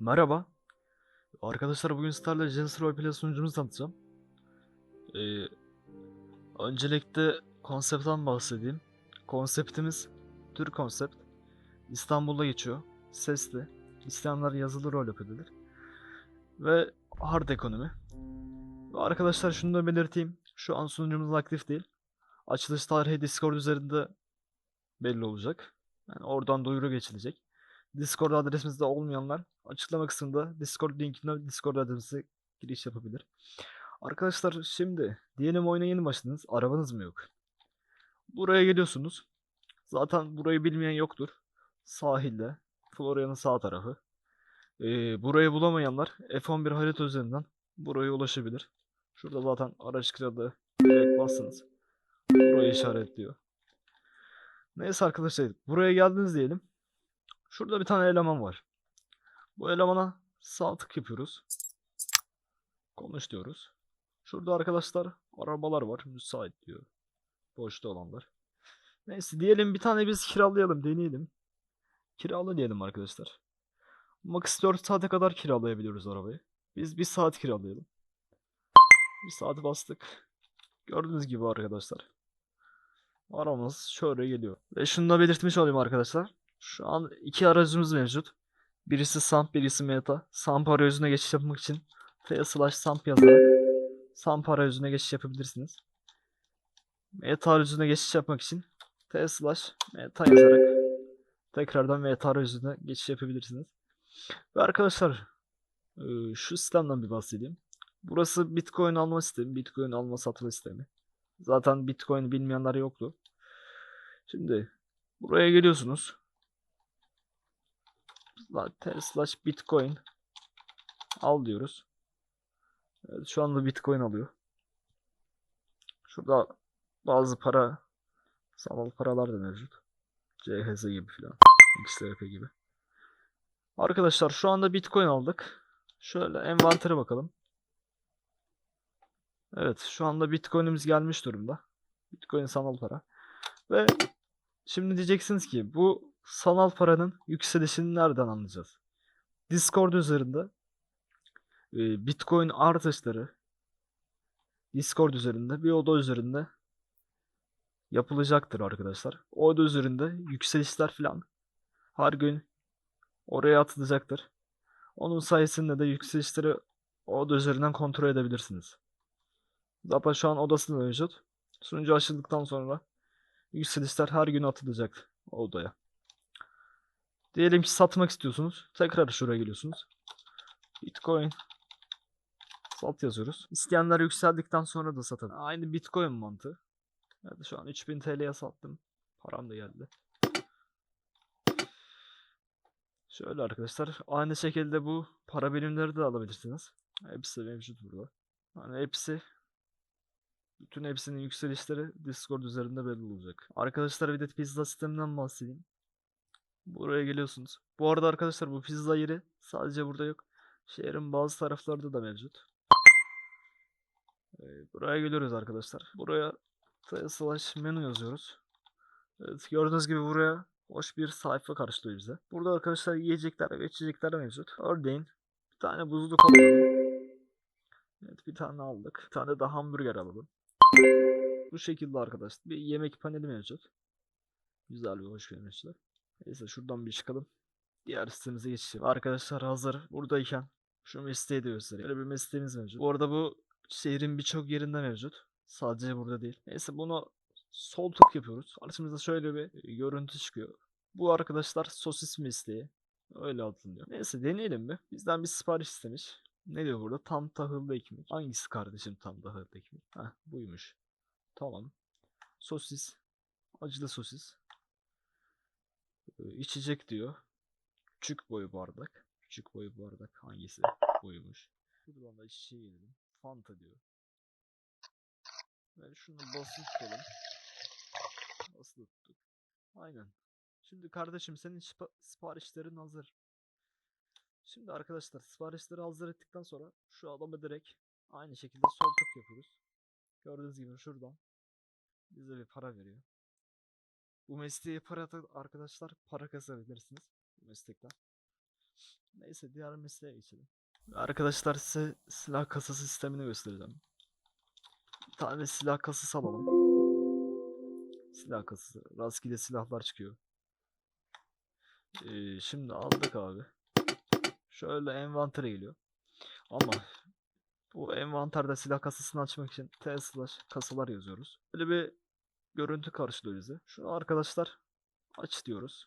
Merhaba. Arkadaşlar bugün sizlerle Genesis Roleplay sunucumuzu tanıtacağım. Ee, öncelikle konseptten bahsedeyim. Konseptimiz Türk konsept. İstanbul'da geçiyor. Sesli. İsteyenler yazılı rol yapabilir. Ve hard ekonomi. Ve arkadaşlar şunu da belirteyim. Şu an sunucumuz aktif değil. Açılış tarihi Discord üzerinde belli olacak. Yani oradan duyuru geçilecek. Discord adresimizde olmayanlar açıklama kısmında Discord linkine Discord adresimize giriş yapabilir. Arkadaşlar şimdi diyelim oyuna yeni başladınız. Arabanız mı yok? Buraya geliyorsunuz. Zaten burayı bilmeyen yoktur. Sahilde. Florya'nın sağ tarafı. Ee, burayı bulamayanlar F11 harita üzerinden buraya ulaşabilir. Şurada zaten araç kiralığı direkt bastınız. Burayı işaretliyor. Neyse arkadaşlar buraya geldiniz diyelim. Şurada bir tane eleman var. Bu elemana sağ tık yapıyoruz. Konuş diyoruz. Şurada arkadaşlar arabalar var. Müsait diyor. Boşta olanlar. Neyse diyelim bir tane biz kiralayalım deneyelim. Kirala diyelim arkadaşlar. Max 4 saate kadar kiralayabiliyoruz arabayı. Biz bir saat kiralayalım. Bir saat bastık. Gördüğünüz gibi arkadaşlar. Aramız şöyle geliyor. Ve şunu da belirtmiş olayım arkadaşlar. Şu an iki aracımız mevcut. Birisi Samp, birisi Meta. Samp arayüzüne geçiş yapmak için T slash Samp yazarak Samp arayüzüne geçiş yapabilirsiniz. Meta arayüzüne geçiş yapmak için T slash Meta yazarak tekrardan Meta arayüzüne geçiş yapabilirsiniz. Ve arkadaşlar eee, şu sistemden bir bahsedeyim. Burası Bitcoin alma sistemi, Bitcoin alma satma sistemi. Zaten Bitcoin bilmeyenler yoktu. Şimdi buraya geliyorsunuz. Zaten slash bitcoin al diyoruz. Evet, şu anda bitcoin alıyor. Şurada bazı para sanal paralar da mevcut. CHZ gibi filan. XRP gibi. Arkadaşlar şu anda bitcoin aldık. Şöyle envantere bakalım. Evet şu anda bitcoin'imiz gelmiş durumda. Bitcoin sanal para. Ve şimdi diyeceksiniz ki bu sanal paranın yükselişini nereden anlayacağız? Discord üzerinde e, Bitcoin artışları Discord üzerinde bir oda üzerinde yapılacaktır arkadaşlar. Oda üzerinde yükselişler falan her gün oraya atılacaktır. Onun sayesinde de yükselişleri oda üzerinden kontrol edebilirsiniz. Zaten şu an odası da mevcut. Sunucu açıldıktan sonra yükselişler her gün atılacak odaya. Diyelim ki satmak istiyorsunuz. Tekrar şuraya geliyorsunuz. Bitcoin sat yazıyoruz. İsteyenler yükseldikten sonra da satın. Aynı Bitcoin mantığı. Evet şu an 3000 TL'ye sattım. Param da geldi. Şöyle arkadaşlar. Aynı şekilde bu para birimleri de alabilirsiniz. Hepsi mevcut burada. Hani hepsi bütün hepsinin yükselişleri Discord üzerinde belli olacak. Arkadaşlar bir de pizza sisteminden bahsedeyim. Buraya geliyorsunuz. Bu arada arkadaşlar bu pizza yeri sadece burada yok. Şehrin bazı taraflarda da mevcut. Ee, buraya geliyoruz arkadaşlar. Buraya slash menü yazıyoruz. Evet, gördüğünüz gibi buraya hoş bir sayfa karşılıyor bize. Burada arkadaşlar yiyecekler ve içecekler mevcut. Örneğin bir tane buzlu kola alalım. Evet bir tane aldık. Bir tane de hamburger alalım. Bu şekilde arkadaşlar. Bir yemek paneli mevcut. Güzel bir hoş görünüşlü. Neyse şuradan bir çıkalım. Diğer sitemize geçelim. Arkadaşlar hazır buradayken şu mesleği de göstereyim. Böyle bir mesleğimiz mevcut. Bu arada bu şehrin birçok yerinde mevcut. Sadece burada değil. Neyse bunu sol tık yapıyoruz. Karşımıza şöyle bir görüntü çıkıyor. Bu arkadaşlar sosis mesleği. Öyle adlanıyor. Neyse deneyelim mi? Bizden bir sipariş istemiş. Ne diyor burada? Tam tahıllı ekmek. Hangisi kardeşim tam tahıllı ekmek? Heh buymuş. Tamam. Sosis. Acılı sosis. İçecek diyor. Küçük boy bardak. Küçük boy bardak hangisi buymuş. Buradan da içeceği yedim. Fanta diyor. Ve şunu basılı tutalım. Basılı tuttuk. Aynen. Şimdi kardeşim senin sipa- siparişlerin hazır. Şimdi arkadaşlar siparişleri hazır ettikten sonra şu adamı direkt aynı şekilde sol tık yapıyoruz. Gördüğünüz gibi şuradan bize bir para veriyor. Bu mesleği para arkadaşlar para kazanabilirsiniz bu meslekten. Neyse diğer mesleğe geçelim. Arkadaşlar size silah kasası sistemini göstereceğim. Bir tane silah kasası alalım. Silah kasası. Rastgele silahlar çıkıyor. Ee, şimdi aldık abi. Şöyle envantere geliyor. Ama bu envanterde silah kasasını açmak için T slash kasalar yazıyoruz. Böyle bir görüntü karşılıyor bize. Şunu arkadaşlar aç diyoruz.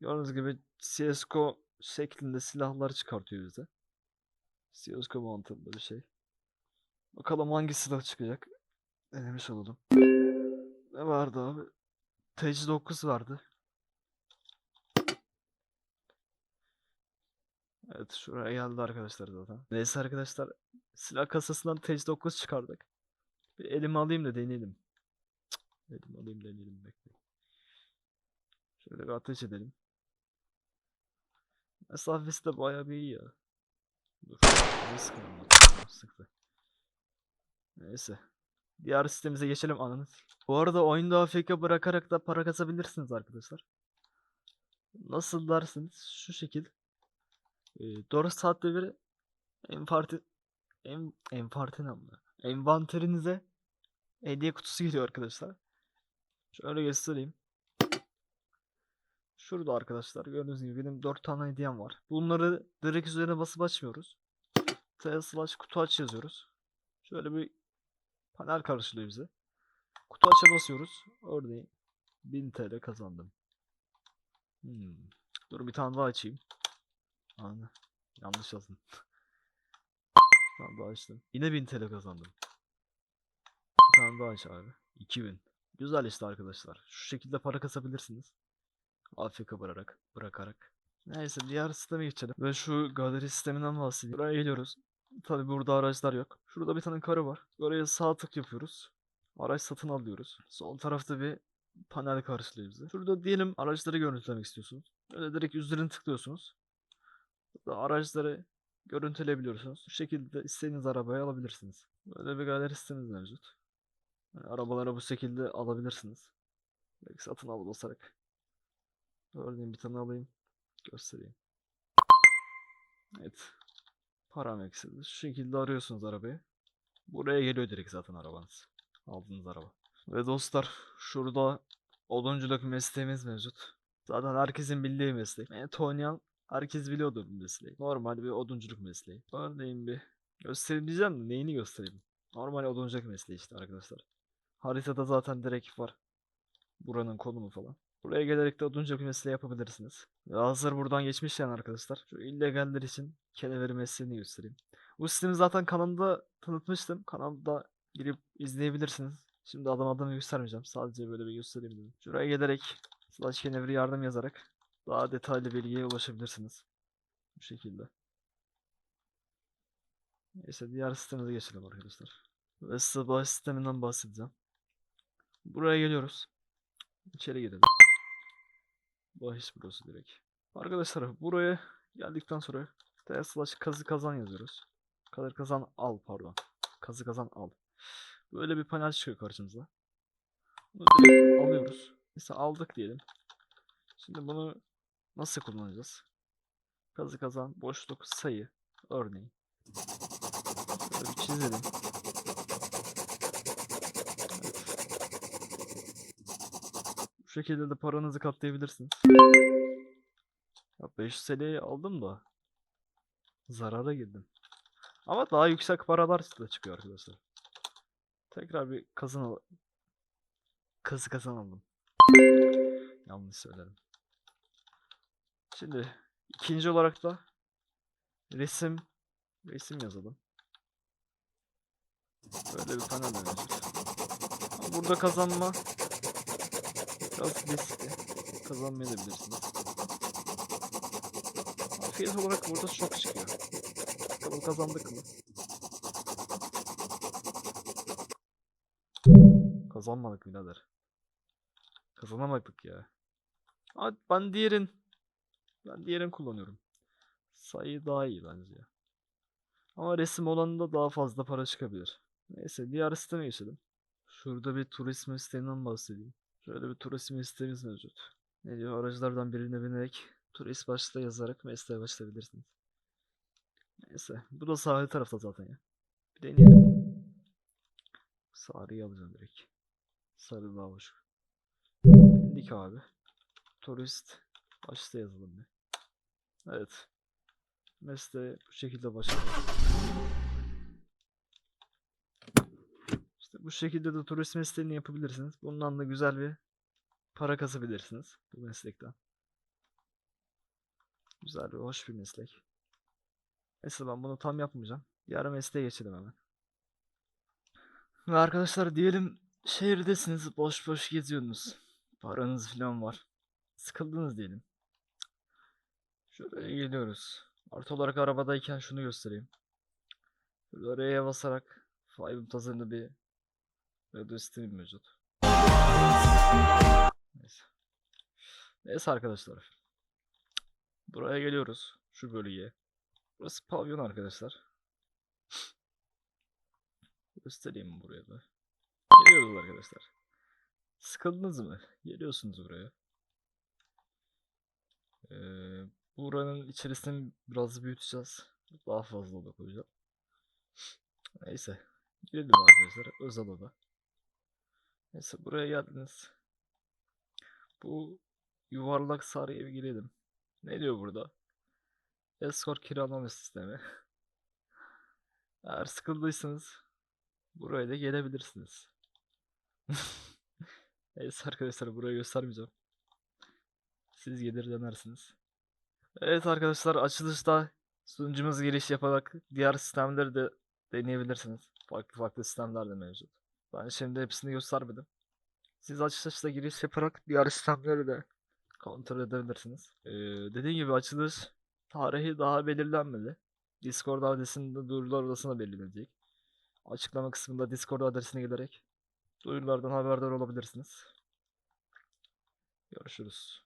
Gördüğünüz gibi CSGO şeklinde silahlar çıkartıyor bize. CSGO mantığında bir şey. Bakalım hangi silah çıkacak. Denemiş olalım. Ne vardı abi? Tec 9 vardı. Evet şuraya geldi arkadaşlar zaten. Neyse arkadaşlar silah kasasından Tec 9 çıkardık. Bir elime alayım da deneyelim. Elime alayım deneyelim bekleyin. Şöyle bir ateş edelim. Mesafesi de bayağı bir iyi ya. Dur. Sıktı. Neyse. Diğer sistemimize geçelim ananı. s- Bu arada oyunda AFK bırakarak da para kasabilirsiniz arkadaşlar. Nasıl dersiniz? Şu şekil. Ee, 4 saatte bir enfarti en enfarti ne? Envanterinize hediye kutusu geliyor arkadaşlar. Şöyle göstereyim. Şurada arkadaşlar gördüğünüz gibi benim 4 tane hediyem var. Bunları direkt üzerine basıp açmıyoruz. T slash kutu aç yazıyoruz. Şöyle bir panel karşılıyor bize. Kutu aç'a basıyoruz. Örneğin 1000 TL kazandım. Hmm. Dur bir tane daha açayım. Anı. Yanlış yazdım. bir tane daha açtım. Yine 1000 TL kazandım. Bir tane daha aç abi. 2000. Güzel işte arkadaşlar. Şu şekilde para kasabilirsiniz. AFK bırakarak, bırakarak. Neyse diğer sisteme geçelim. Ve şu galeri sisteminden bahsedeyim. Buraya geliyoruz. Tabi burada araçlar yok. Şurada bir tane karı var. Oraya sağ tık yapıyoruz. Araç satın alıyoruz. Sol tarafta bir panel karşılıyor bizi. Şurada diyelim araçları görüntülemek istiyorsunuz. Böyle direkt üzerine tıklıyorsunuz. Burada araçları görüntüleyebiliyorsunuz. Bu şekilde istediğiniz arabayı alabilirsiniz. Böyle bir galeri sistemimiz mevcut. Yani arabaları bu şekilde alabilirsiniz. Belki satın al basarak. Örneğin bir tane alayım. Göstereyim. Evet. Param eksildi. Şu şekilde arıyorsunuz arabayı. Buraya geliyor direkt zaten arabanız. Aldığınız araba. Ve dostlar şurada odunculuk mesleğimiz mevcut. Zaten herkesin bildiği meslek. Oynayan herkes biliyordur bu mesleği. Normal bir odunculuk mesleği. Örneğin bir göstereyim diyeceğim de neyini göstereyim. Normal odunculuk mesleği işte arkadaşlar. Haritada zaten direkt var. Buranın konumu falan. Buraya gelerek de odunculuk mesleği yapabilirsiniz. Ve hazır buradan geçmişken arkadaşlar. Şu illegaller için keneleri mesleğini göstereyim. Bu sistemi zaten kanalımda tanıtmıştım. Kanalda girip izleyebilirsiniz. Şimdi adam adamı göstermeyeceğim. Sadece böyle bir göstereyim dedim. Şuraya gelerek slash kenevri yardım yazarak daha detaylı bilgiye ulaşabilirsiniz. Bu şekilde. Neyse diğer sistemimize geçelim arkadaşlar. Ve size bahis sisteminden bahsedeceğim. Buraya geliyoruz. İçeri girelim. Bahis burası direkt. Arkadaşlar buraya geldikten sonra T slash kazı kazan yazıyoruz. Kazı kazan al pardon. Kazı kazan al. Böyle bir panel çıkıyor karşımıza. Bunu alıyoruz. Mesela aldık diyelim. Şimdi bunu nasıl kullanacağız? Kazı kazan boşluk sayı örneğin. Böyle bir çizelim. Bu şekilde de paranızı katlayabilirsiniz. Ya 500 TL'yi aldım da zarara girdim. Ama daha yüksek paralar da çıkıyor arkadaşlar. Tekrar bir kazan kazı kazan aldım. Yanlış söylerim. Şimdi ikinci olarak da resim resim yazalım. Böyle bir panel mevcut. Burada kazanma biraz riskli. Kazanmayabilirsiniz. Fiyat olarak burada çok çıkıyor. Bakalım kazandık mı? Kazanmadık birader. Kazanamadık ya. Ama ben diğerin ben diğerini kullanıyorum. Sayı daha iyi bence ya. Ama resim olanında daha fazla para çıkabilir. Neyse diğer sisteme geçelim. Şurada bir turizm sisteminden bahsedeyim. Şöyle bir turizm sistemimiz mevcut. Ne diyor? Aracılardan birine binerek Turist başta yazarak mesleğe başlayabilirsiniz. Neyse. Bu da sahil tarafta zaten ya. Bir deneyelim. Sarıyı alacağım direkt. Sarı daha hoş. İndik abi. Turist başta yazalım bir. Evet. Mesleğe bu şekilde başlayalım. İşte bu şekilde de turist mesleğini yapabilirsiniz. Bundan da güzel bir para kazabilirsiniz bu meslekten. Güzel ve hoş bir meslek. Neyse ben bunu tam yapmayacağım. Diğer mesleğe geçelim hemen. Ve arkadaşlar diyelim şehirdesiniz, boş boş geziyorsunuz. Paranız falan var. Sıkıldınız diyelim. Şuraya geliyoruz. Artı olarak arabadayken şunu göstereyim. Şurada R'ye basarak Five'ın tasarında bir radio sistemi mevcut. Neyse. Neyse arkadaşlar. Buraya geliyoruz. Şu bölgeye. Burası pavyon arkadaşlar. Göstereyim buraya da. Geliyoruz arkadaşlar. Sıkıldınız mı? Geliyorsunuz buraya. Ee, buranın içerisini biraz büyüteceğiz. Daha fazla oda koyacağım. Neyse. Girelim arkadaşlar. Özel oda. Neyse buraya geldiniz. Bu yuvarlak sarı eve girelim. Ne diyor burada? Escort kiralama sistemi. Eğer sıkıldıysanız buraya da gelebilirsiniz. Neyse arkadaşlar burayı göstermeyeceğim. Siz gelir dönersiniz. Evet arkadaşlar açılışta sunucumuz giriş yaparak diğer sistemleri de deneyebilirsiniz. Farklı farklı sistemler de mevcut. Ben şimdi hepsini göstermedim. Siz açılışta giriş yaparak diğer sistemleri de kontrol edebilirsiniz. Ee, dediğim gibi açılış tarihi daha belirlenmedi. Discord adresinde duyurular odasına belirlenecek. Açıklama kısmında Discord adresine giderek duyurulardan haberdar olabilirsiniz. Görüşürüz.